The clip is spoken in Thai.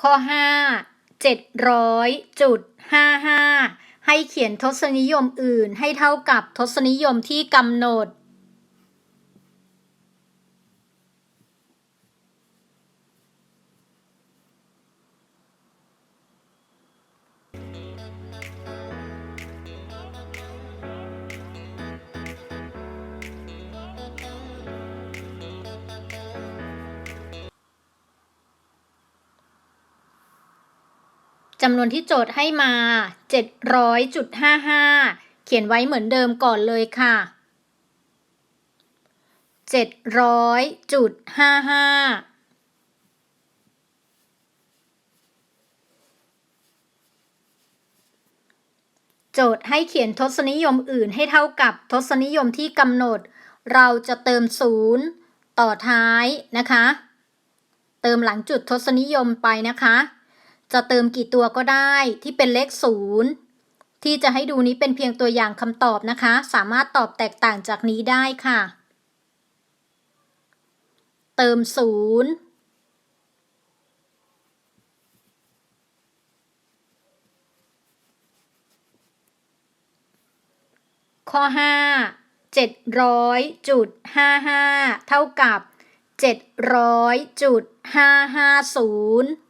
ข้อ 5 700จุด55 ให้เขียนทศนิยมอื่นให้เท่ากับทศนิยมที่กำหนด จำนวนที่โจทย์ให้มา 700.55 เขียนไว้เหมือนเดิมก่อนเลยค่ะ 700.55โจทย์ให้เขียนทศนิยมอื่นให้เท่ากับทศนิยมที่กำหนด เราจะเติมศูนย์ต่อท้ายนะคะ เติมหลังจุดทศนิยมไปนะคะ จะเติมกี่ตัวก็ได้ที่เป็นเลขศูนย์ที่จะให้ดูนี้เป็นเพียงตัวอย่างคำตอบนะคะ สามารถตอบแตกต่างจากนี้ได้ค่ะ เติมศูนย์ข้อ 5 700.55เท่ากับ 700.550